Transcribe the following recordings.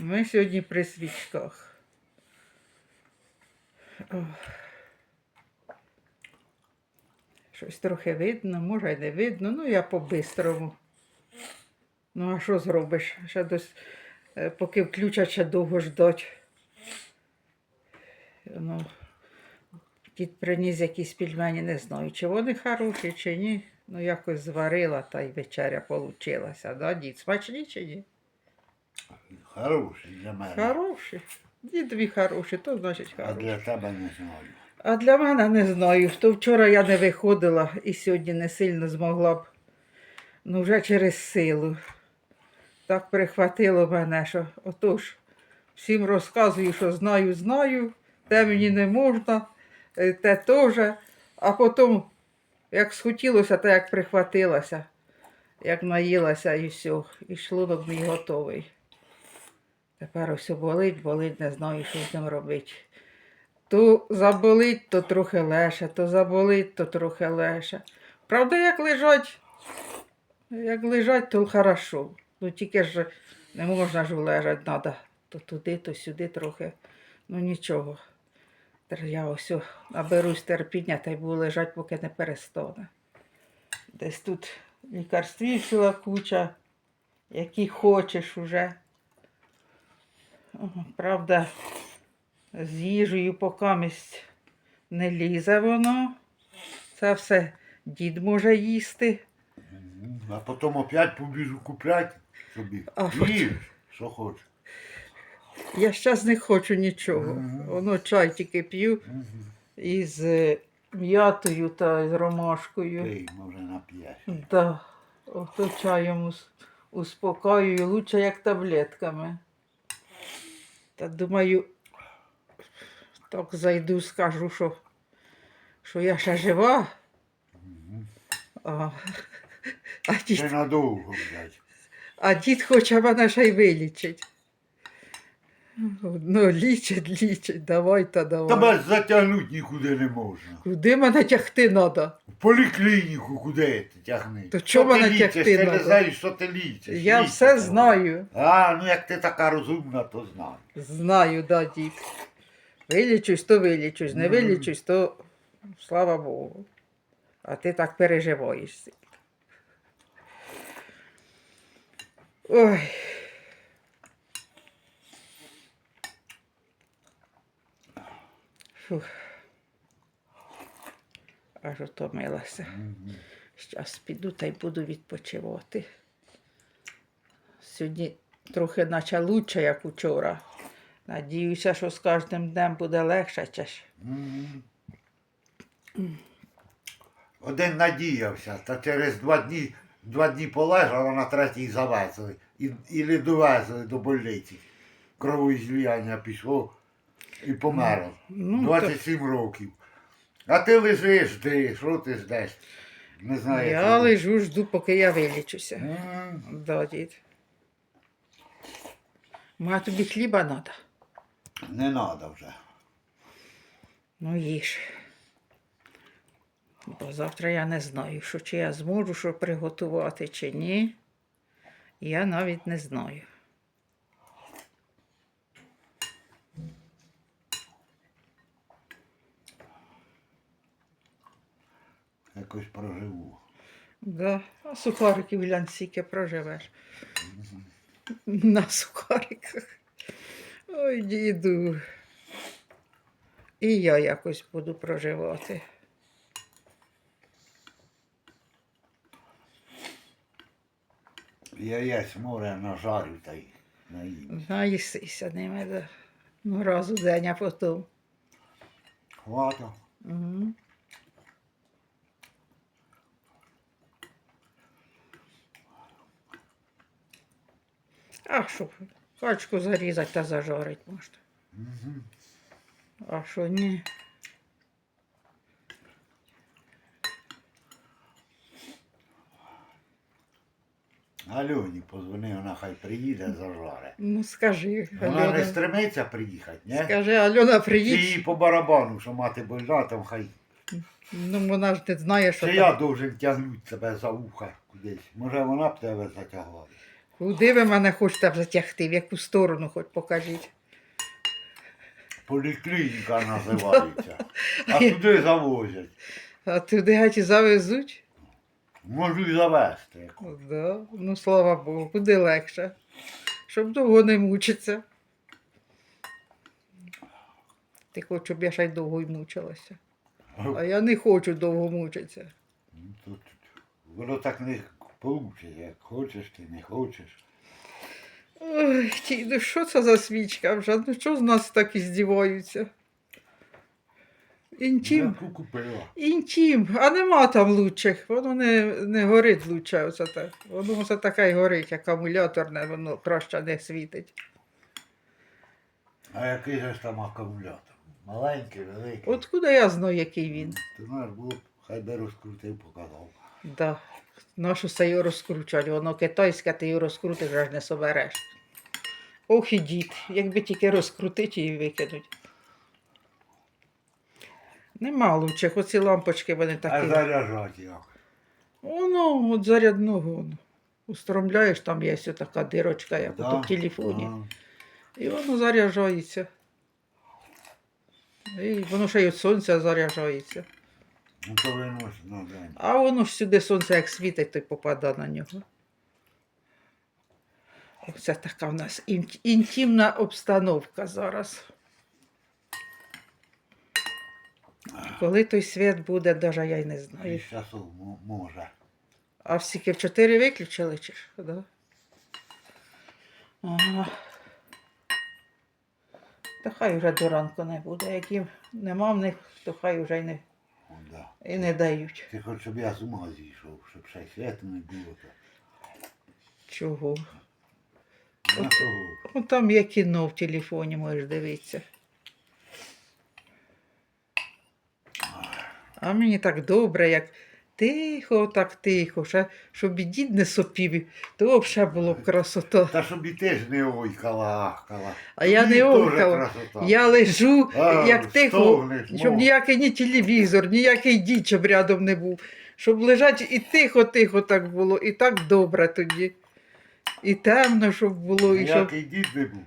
Ми сьогодні при свічках. Щось трохи видно, може й не видно. Ну, я по-бистрому. Ну, а що зробиш? Ще дось, е, поки включать, ще довго ждать. Ну, дід приніс якісь пельмені, не знаю, чи вони хороші, чи ні. Ну, якось зварила, та й вечеря получилася. Да, дід? Смачні чи ні? Хороший для мене. Хороші. Дідові хороші, то значить А для тебе не знаю. А для мене не знаю. То вчора я не виходила і сьогодні не сильно змогла б. Ну, вже через силу. Так прихватило мене, що отож, всім розказую, що знаю, знаю, те мені не можна, е, те теж. А потім, як схотілося, то як прихватилася, як наїлася і все, і шлунок мій готовий. Тепер ось болить, болить, не знаю, що з ним робити. То заболить, то трохи легше, то заболить, то трохи легше. Правда, як лежать, як лежать, то хорошо. Ну тільки ж не можна ж лежати, треба то туди, то сюди трохи. Ну нічого. Я ось наберусь терпіння та й буду лежати, поки не перестане. Десь тут лікарствів ціла куча, які хочеш уже. Правда, з їжею покамість не лізе воно. Це все дід може їсти. А потім опять побіжу купляти собі. А, Їж, що хочеш. Я зараз не хочу нічого. Мгм. Воно чай тільки п'ю Мгм. із е, м'ятою та з ромашкою. Пий, може нап'єш. Да. Ото чаєм ус- успокоюю, лучше як таблетками. Та думаю, так зайду, скажу, що, що я ще жива. А, а, дід, надовго, блядь. а дід хоче мене ще й вилічить. Ну, лічить, лічить, давай та давай. Тебе затягнути нікуди не можна. Куди мене тягти треба? В поліклініку куди ти тягни? То чого мене тягти Ти надо? не знаєш, що ти лічиш. Я Лічиш все того. знаю. А, ну як ти така розумна, то знаю. Знаю, да, дід. Вилічусь, то вилічусь, не вилічусь, то слава Богу. А ти так переживаєш. сильно. Ой. Фух. Аж утомилася. Зараз піду та й буду відпочивати. Сьогодні трохи наче лучше, як учора. Надіюся, що з кожним днем буде легше. Мгм. Один надіявся, та через два дні, два дні полежав, а на третій завезли. І, і довезли до больниці. Кровоізліяння пішло і помер. Ну, 27 років. А ти лежиш, жди, що ти ждеш? Не знаю. Я що- лежу, жду, поки я вилічуся. М, Да, дід. Ма тобі хліба треба. Не треба вже. Ну їж. Бо завтра я не знаю, що чи я зможу що приготувати, чи ні. Я навіть не знаю. Якось проживу. Да. А сухариків глянь, скільки проживеш. На сухариках. Ой, діду. І я якось буду проживати. Яєць море нажарю та й наїм. Наїсися ними, да. Ну, раз у день, а потім. Хвата. Угу. А що, качку зарізати та зажарити можна. Мгм. А що ні? Альоні позвони, вона хай приїде зажаре. Ну скажи, Вона не стремиться приїхати, ні? Скажи, Альона, Чи приїдь. їй по барабану, що мати больна, там хай. Ну вона ж не знає, що там. я должен тягнути тебе за вуха кудись? Може вона б тебе затягла? Куди ви мене хочете затягти? В яку сторону хоч покажіть? Поліклініка називається. А туди завозять. А туди геть завезуть? Можу й завести. Да. Ну, слава Богу, буде легше. Щоб довго не мучитися. Ти хочеш, щоб я ще й довго й мучилася. А я не хочу довго мучитися. Тут воно так не получить, як хочеш ти, не хочеш. Ой, ну що це за свічка вже? Ну що з нас так і здіваються? Інтім. Яку. Інтім, а нема там лучших, воно не, не горить лучше. Оце так. Воно все таке й горить, акумуляторне, воно краще не світить. А який же ж там акумулятор? Маленький, великий. От куди я знаю, який він? Ти знаєш, було хай би розкрутив, показав. Да. Нашу його розкручать, воно китайське, ти його розкрутиш, аж не собереш. Ох і дід, якби тільки розкрутити і викинуть. Нема лучших, оці лампочки вони такі. А заряджати як? Воно от зарядного. Устромляєш, там є ось така дирочка, як Да? в телефоні. Ага. І воно заряджається. І воно ще й від сонця заряджається. Ну то виносить на. А воно ж сюди сонце як світить, то й попадає на нього. Оце така в нас ін- інтимна обстановка зараз. Коли той світ буде, навіть я й не знаю. Мо- може. А всіки в 4 виключили чи ж? Да? Ага. Та хай вже до ранку не буде. Як їм нема в них, то хай вже й не, да. і не дають. Ти хоч щоб я з ума зійшов, щоб ще й не було. так. Чого? От- Ну там є кіно в телефоні, можеш дивитися. А мені так добре, як тихо, так тихо, ще, щоб і дід не сопів, то взагалі було б красота. Та щоб і ти ж не ойкала, ахкала. А я не теж ойкала. Я лежу, А, як тихо, стогнеш, щоб мов. ніякий ні телевізор, ніякий дід, щоб рядом не був. Щоб лежать і тихо-тихо так було, і так добре тоді. І темно, щоб було, і щоб. Дід не був.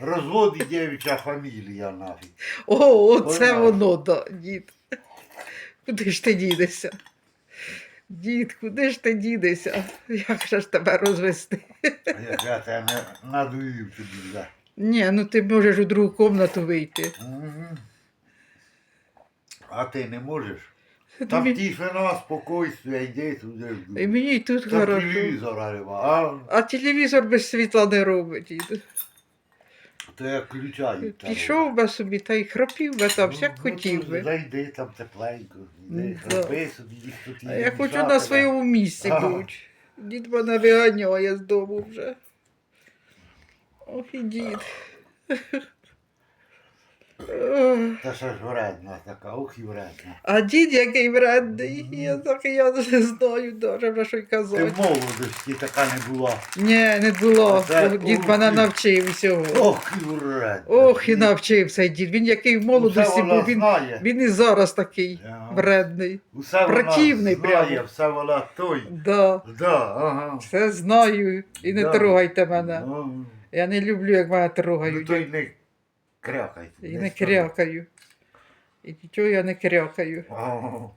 Розвод і дівча фамілія нафіг. О, оце воно, да, дід. Куди ж ти дідешся? Дід, куди ж ти дідешся? Як же ж тебе розвести? Я, я тебе не надуїв тобі, да. Ні, ну ти можеш у другу кімнату вийти. Мгм. А ти не можеш? Там Тобі- тишина, спокойствие, йди туди. І мені й тут Там хорошо. телевізора нема, а А телевізор без світла не робить. То я включаю. там. Пішов би собі та й хропів би там, Ну, як ну, хотів то би. Зайди там тепленько, йди, Да. собі, їх тут А я не хочу на да. своєму місці Ага. бути. Дід мене виганяє з дому вже. Ох і дід. Та ще ж вредна така, ох і вредна. А дід який вредний, я так я не знаю вже що й Ти казати. в молодості така не була. Ні, не було. Бо Дід ох, мене навчив всього. Ох і вредна. Ох, і навчився дід. Він який в молодості був, він, знає. він і зараз такий Ага. вредний. Усе вона знає, прямо. все вона той. Да, Да, ага. все знаю. І не Да. трогайте мене. Ну, Я не люблю, як мене ну трогають. то й не крякайте. І не крякаю. І нічого я не крякаю. Ага.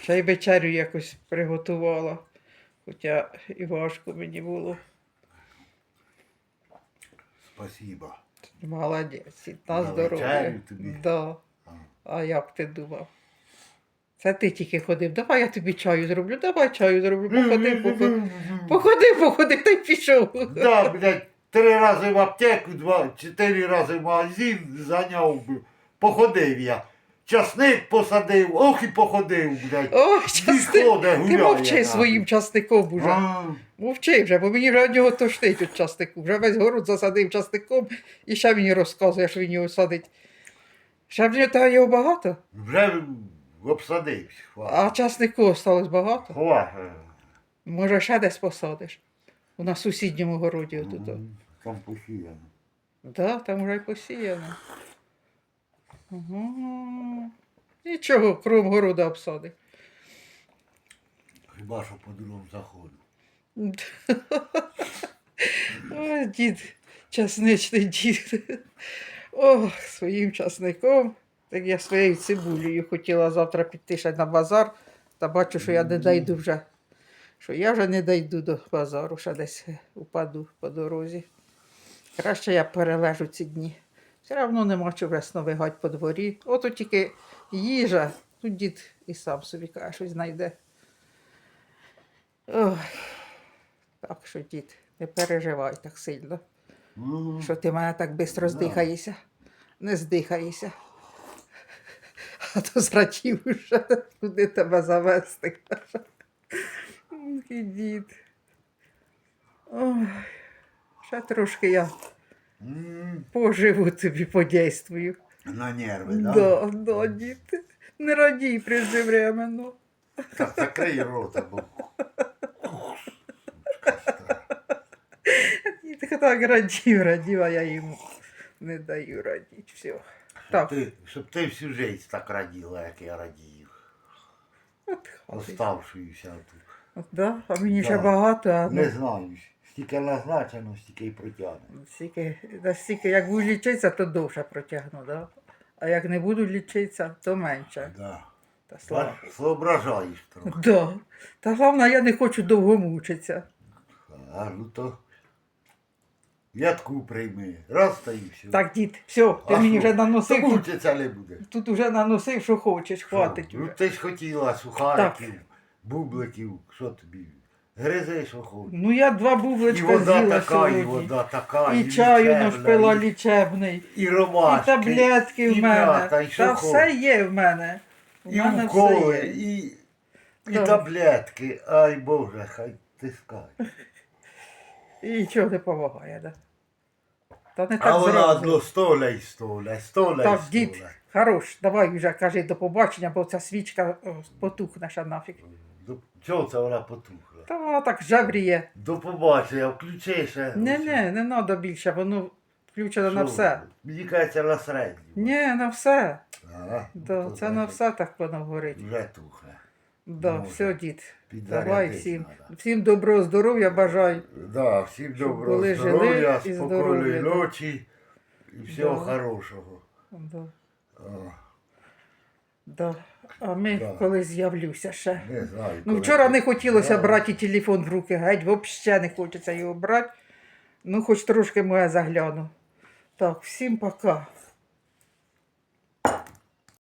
Ще й вечерю якось приготувала. Хоча і важко мені було. Спасибо. Молодець, і на здоров'я. тобі? Да. А як ти думав? Це ти тільки ходив. Давай я тобі чаю зроблю, давай чаю зроблю. Походи, походи. Походи, походи, та й пішов. Да, блядь, три рази в аптеку, два, чотири рази в магазин заняв, б- походив я. Часник посадив, ох і походив, блядь. О, часник. Ти мовчи своїм часником уже. А, Мовчи вже, бо мені вже від нього тошнить від часнику. Вже весь город засадив часником і ще мені розказує, що він його садить. Ще в нього його багато, Вже обсадився. а часнику осталось багато. Хватить. Може, ще десь посадиш. У нас в сусідньому городі отут. Мгм, Там посіяно. Да, там вже й посіяно. Угу. Нічого, крім города обсади. Хіба що по другому заходу. О, дід, часничний дід. О, своїм часником. Так я своєю цибулею хотіла завтра піти ще на базар, та бачу, що я не дійду вже. Що я вже не дійду до базару, ще десь упаду по дорозі. Краще я перележу ці дні. Все одно нема чого весно вигать по дворі. Ото тільки їжа, тут дід і сам собі каже, щось знайде. Ой. Так що, дід, не переживай так сильно, що ти мене так швидко здихаєшся. Не здихаєшся. А то зрадів вже, куди тебе завести. Ох, дід. Ой, ще трошки я поживу тобі подействую. На нерви, да? Да, да, дід. Не радій преждевременно. Так, закрий рота, бо Дід так радів, радів, а я йому не даю радіти. Все. Так, ти, щоб ти всю життя так раділа, як я радію. от. Оставшуюся тут. От, да? А мені ще багато, а Не ну, знаю. Стільки назначено, стільки й протягне. стільки, настільки, як буду лічитися, то довше протягну, да? а як не буду лічитися, то менше. Да. Та слава. Бач, Соображаєш трохи. Да. Та головне, я не хочу довго мучитися. А ну то ядку прийми. Раз та і все. Так, дід, все, ти А мені що? вже наносив. То Тут, мучиться не буде. тут вже наносив, що хочеш, хватить Ну вже. ти ж хотіла сухариків, бубликів, що тобі? Гризи, що хочеш. Ну я два І бубличка вода з'їла така, сьогодні. і вода така, І чаю лічебна, нашпила і- лічебний, І і ромашки, таблетки в і мене. м'ята, і що Та хочеш. все є в мене. У І мене уколи, все є. і, і Так. таблетки. Ай Боже, хай тискай. І нічого не допомагає, да? Та не А вона зразу. одно столя й столя, столя Так, дід, хорош, давай вже кажи до побачення, бо ця свічка о, потухне ще нафіг. Чого це вона потухла? Та вона так жабріє. До побачення, включи ще. Не, не, не треба більше, воно включено на все. Мені кажеться на середню. Ні, на все. Ага, Да, то це на все так воно горить. Вже тухне. Да, Може, все, дід. Давай всім. Всім доброго здоров'я бажаю. Да, всім доброго були, жили здоров'я, і спокійної да. ночі і всього Да. хорошого. Да, О, да. А ми Да. коли з'явлюся ще. не знаю. Ну, вчора не хотілося брати телефон в руки, геть, взагалі не хочеться його брати. Ну, хоч трошки моя загляну. Так, всім пока.